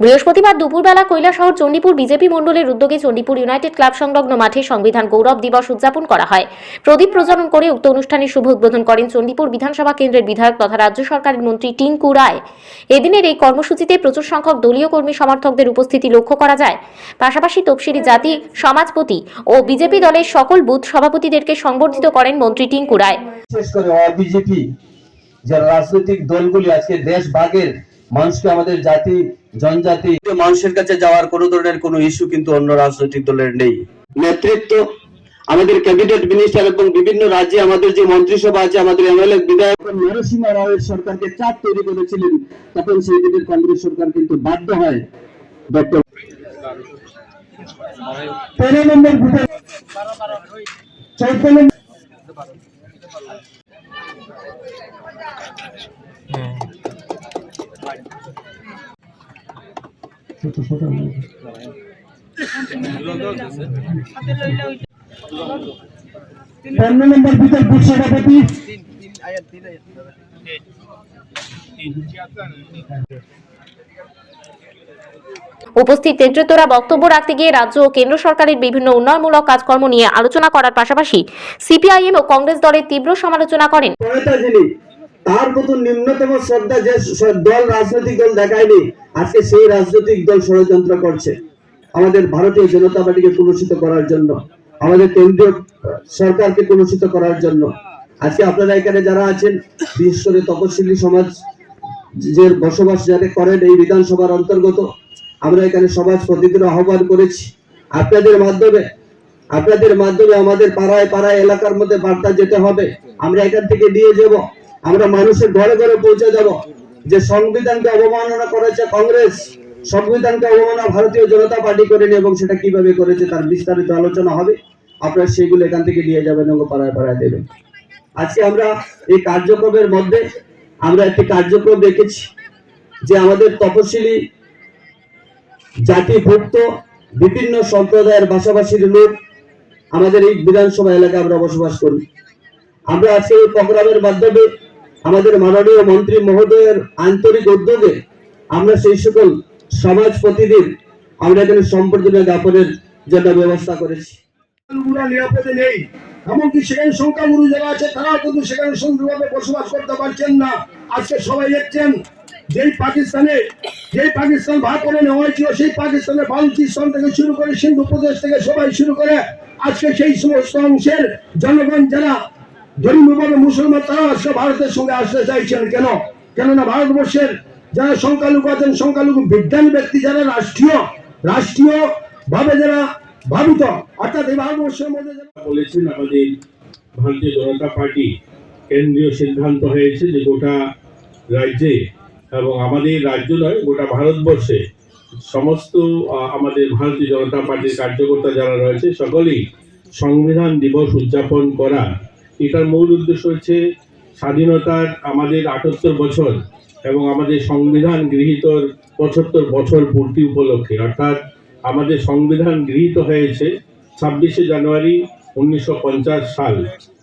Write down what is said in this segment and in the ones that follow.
বৃহস্পতিবার দুপুরবেলা কৈলাসহর চণ্ডীপুর বিজেপি মণ্ডলের উদ্যোগে চণ্ডীপুর ইউনাইটেড ক্লাব সংলগ্ন মাঠে সংবিধান গৌরব দিবস উদযাপন করা হয়। প্রদীপ প্রজ্বলন করে উক্ত অনুষ্ঠানের শুভ উদ্বোধন করেন চণ্ডীপুর বিধানসভা কেন্দ্রের বিধায়ক তথা রাজ্য সরকারের মন্ত্রী টিঙ্কু রায়। এদিনের এই কর্মসূচিতে প্রচুর সংখ্যক দলীয় কর্মী সমর্থকদের উপস্থিতি লক্ষ্য করা যায়। পাশাপাশি তপশিলি জাতি, সমাজপতি ও বিজেপি দলের সকল বুথ সভাপতিদেরকে সংবর্ধিত করেন মন্ত্রী টিঙ্কু রায়। বিজেপি যে রাজনৈতিক দলগুলি আজকে দেশ ভাগের মানুষকে আমাদের জাতি জনজাতি মানুষের কাছে যাওয়ার কোনো ধরনের কোনো ইস্যু কিন্তু অন্য রাজনৈতিক দলের নেই। নেতৃত্ব আমাদের ক্যাবিনেট মিনিস্টার এবং বিভিন্ন রাজ্যে আমাদের যে মন্ত্রিসভা আছে আমাদের এমএলএ বিধায়ক নরসিংহ রাওয়ের সরকারকে চাপ তৈরি করেছিলেন। তখন সেই দিনের কংগ্রেস সরকার কিন্তু বাধ্য হয় ডক্টর তেরো নম্বর চৌদ্দ নম্বর উপস্থিত নেতৃত্বরা বক্তব্য রাখতে গিয়ে রাজ্য ও কেন্দ্র সরকারের বিভিন্ন উন্নয়নমূলক কাজকর্ম নিয়ে আলোচনা করার পাশাপাশি সিপিআইএম ও কংগ্রেস দলের তীব্র সমালোচনা করেন। তার মতো নিম্নতম শ্রদ্ধা যে দল রাজনৈতিক দল দেখায়নি, আজকে সেই রাজনৈতিক দল ষড়যন্ত্র করছে আমাদের ভারতীয় জনতা পার্টিকে কলুষিত করার জন্য, আমাদের কেন্দ্রীয় সরকারকে কলুষিত করার জন্য। আজকে আপনারা এখানে যারা আছেন বিশেষ করে তপশিলি সমাজ যে বসবাস যারা করেন এই বিধানসভার অন্তর্গত, আমরা এখানে সমাজ প্রতিনিধির আহ্বান করেছি। আপনাদের মাধ্যমে আপনাদের মাধ্যমে আমাদের পাড়ায় পাড়ায় এলাকার মধ্যে বার্তা যেতে হবে, আমরা এখান থেকে নিয়ে যাব। আমরা মানুষের ঘরে ঘরে পৌঁছে যাব। যে সংবিধানকে অবমাননা করেছে কংগ্রেস, সংবিধানকে অবমাননা ভারতীয় জনতা পার্টি করেনি এবং সেটা কীভাবে করেছে তার বিস্তারিত আলোচনা হবে। আপনারা সেগুলো এখান থেকে নিয়ে যাবেন এবং পাড়ায় পাড়ায় দেবেন। আজকে আমরা এই কার্যক্রমের মধ্যে আমরা একটি কার্যক্রম দেখেছি যে আমাদের তপশিলি জাতিভুক্ত বিভিন্ন সম্প্রদায়ের ভাষাভাষীর লোক আমাদের এই বিধানসভা এলাকায় আমরা বসবাস করি। আমরা আজকে এই প্রোগ্রামের মাধ্যমে আমাদের মাননীয় মন্ত্রী মহোদয়ের আন্তরিক উদ্যোগে আমরা সেই সকল সমাজপতিদের আমরা এখানে সম্পর্কীয় জ্ঞাপনের জন্য ব্যবস্থা করেছি। নিরাপদে নেই। এমনকি সেখানে সংখ্যাগুরু যারা আছে কিন্তু সেখানে সুন্দরভাবে বসবাস করতে পারছেন না। আজকে সবাই দেখছেন, যেই পাকিস্তানে, যেই পাকিস্তান ভাগ করে নেওয়া হয়েছিল সেই পাকিস্তানের বালুচিস্তান থেকে শুরু করে সিন্ধু প্রদেশ থেকে সবাই শুরু করে আজকে সেই সমস্ত অংশের জনগণ যারা ধর্মীয়ভাবে মুসলমান তারা আজকে ভারতের সঙ্গে আসতে চাইছেন, কেন? কেননা ভারতবর্ষের যারা সংখ্যালঘু আছেন, সংখ্যালঘু বিজ্ঞান ব্যক্তি যারা রাষ্ট্রীয় রাষ্ট্রীয় ভাবে যারা ভাবিত, অর্থাৎ এই ভারতবর্ষের মধ্যে বলেছেন আমাদের ভারতীয় জনতা পার্টি কেন্দ্রীয় সিদ্ধান্ত হয়েছে যে গোটা রাজ্যে এবং আমাদের রাজ্য নয়, গোটা ভারতবর্ষে সমস্ত আমাদের ভারতীয় জনতা পার্টির কার্যকর্তা যারা রয়েছে, সকলেই সংবিধান দিবস উদযাপন করা এটার মূল উদ্দেশ্য হচ্ছে স্বাধীনতার আমাদের আটাত্তর বছর এবং আমাদের সংবিধান গৃহীতর পঁচাত্তর বছর পূর্তি উপলক্ষে। অর্থাৎ আমাদের সংবিধান গৃহীত হয়েছে ছাব্বিশে জানুয়ারি উনিশশো পঞ্চাশ সাল।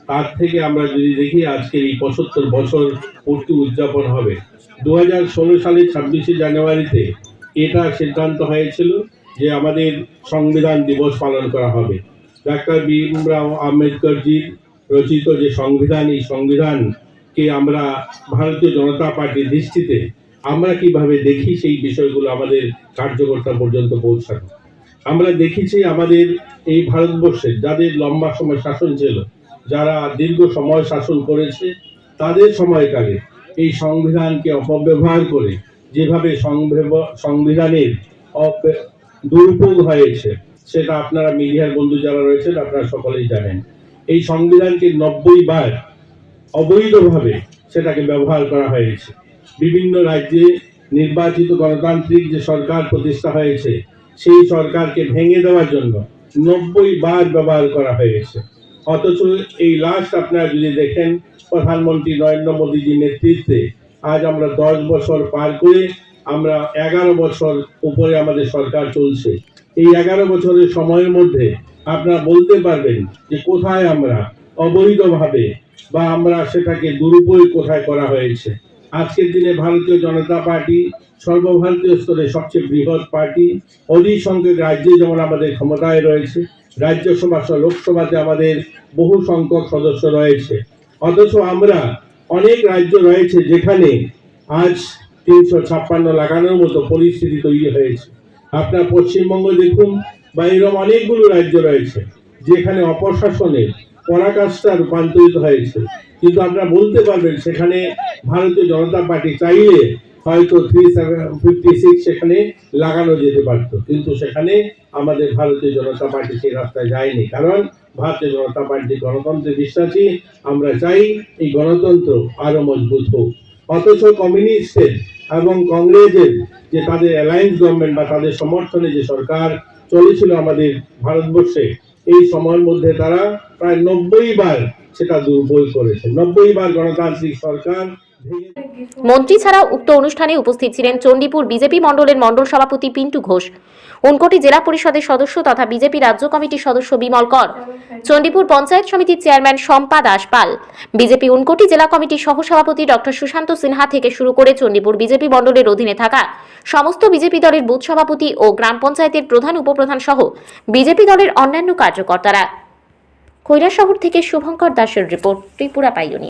তার থেকে আমরা যদি দেখি আজকে এই পঁচাত্তর বছর পূর্তি উদযাপন হবে। দু হাজার ষোলো সালে ছাব্বিশে জানুয়ারিতে এটা সিদ্ধান্ত হয়েছিল যে আমাদের সংবিধান দিবস পালন করা হবে। ডাক্তার ভীমরাও আম্বেদকরজির রচিত যে সংবিধান, এই সংবিধানকে আমরা ভারতীয় জনতা পার্টির দৃষ্টিতে আমরা কীভাবে দেখি সেই বিষয়গুলো আমাদের কার্যকর্তা পর্যন্ত পৌঁছানো। আমরা দেখেছি আমাদের এই ভারতবর্ষে যাদের লম্বা সময় শাসন ছিল, যারা দীর্ঘ সময় শাসন করেছে, তাদের সময়কালে এই সংবিধানকে অপব্যবহার করে যেভাবে সংবিধানের দুর্ভোগ হয়েছে, সেটা আপনারা মিডিয়ার বন্ধু যারা রয়েছেন আপনারা সকলেই জানেন। এই সংবিধানকে নব্বই বার অবৈধভাবে সেটাকে ব্যবহার করা হয়েছে। বিভিন্ন রাজ্যে নির্বাচিত গণতান্ত্রিক যে সরকার প্রতিষ্ঠা হয়েছে, সেই সরকারকে ভেঙে দেওয়ার জন্য নব্বই বার ব্যবহার করা হয়েছে। অথচ এই লাস্ট আপনারা যদি দেখেন, প্রধানমন্ত্রী নরেন্দ্র মোদীজির নেতৃত্বে আজ আমরা দশ বছর পার করে আমরা এগারো বছর উপরে আমাদের সরকার চলছে। এই এগারো বছরের সময়ের মধ্যে আপনারা বলতে পারবেন যে কোথায় আমরা অবৈধভাবে বা আমরা সেটাকে দুরুপয়োগ কোথায় করা হয়েছে। আজকের দিনে ভারতীয় জনতা পার্টি সর্বভারতীয় স্তরে সবচেয়ে বৃহৎ পার্টি। অধিক সংখ্যক রাজ্যে যেমন আমাদের ক্ষমতায় রয়েছে, রাজ্যসভা সহ লোকসভাতে আমাদের বহু সংখ্যক সদস্য রয়েছে। অথচ আমরা অনেক রাজ্য রয়েছে যেখানে আজ তিনশো ছাপ্পান্ন লাগানোর মতো পরিস্থিতি তৈরি হয়েছে। আপনার পশ্চিমবঙ্গ দেখুন বা এরকম অনেকগুলো রাজ্য রয়েছে যেখানে অপশাসনে পরাকাষ্ঠা রূপান্তরিত হয়েছে। কিন্তু আপনারা বলতে পারবেন সেখানে ভারতীয় জনতা পার্টি চাইলে হয়তো থ্রি ফিফটি সিক্স সেখানে লাগানো যেতে পারত। কিন্তু সেখানে আমাদের ভারতীয় জনতা পার্টি সেই রাস্তায় যায়নি। কারণ ভারতীয় জনতা পার্টি গণতন্ত্রে বিশ্বাসী। আমরা চাই এই গণতন্ত্র আরও মজবুত হোক। অথচ কমিউনিস্টের এবং কংগ্রেসের যে তাদের অ্যালায়েন্স গভর্নমেন্ট বা তাদের সমর্থনে যে সরকার চলেছিল আমাদের ভারতবর্ষে। এই সময়ের মধ্যে তারা প্রায় নব্বই বার সেটা দুর্বল করেছে। নব্বই বার গণতান্ত্রিক সরকার ভেঙে মন্ত্রী ছাড়াও উক্ত অনুষ্ঠানে উপস্থিত ছিলেন চণ্ডীপুর বিজেপি মণ্ডলের মণ্ডল সভাপতি পিন্টু ঘোষ উনকোটি জেলা পরিষদের সদস্য তথা বিজেপি রাজ্য কমিটির সদস্য বিমল কর, চণ্ডীপুর পঞ্চায়েত সমিতির চেয়ারম্যান শম্পা দাস পাল। বিজেপি উনকোটি জেলা কমিটির সহসভাপতি ডক্টর সুশান্ত সিনহা থেকে শুরু করে চণ্ডীপুর বিজেপি মণ্ডলের অধীনে থাকা সমস্ত বিজেপি দলের বুথ সভাপতি ও গ্রাম পঞ্চায়েতের প্রধান, উপপ্রধান সহ বিজেপি দলের অন্যান্য কার্যকর্তারা। কৈলাসহর থেকে শুভঙ্কর দাসের রিপোর্ট, ত্রিপুরা পাইওনি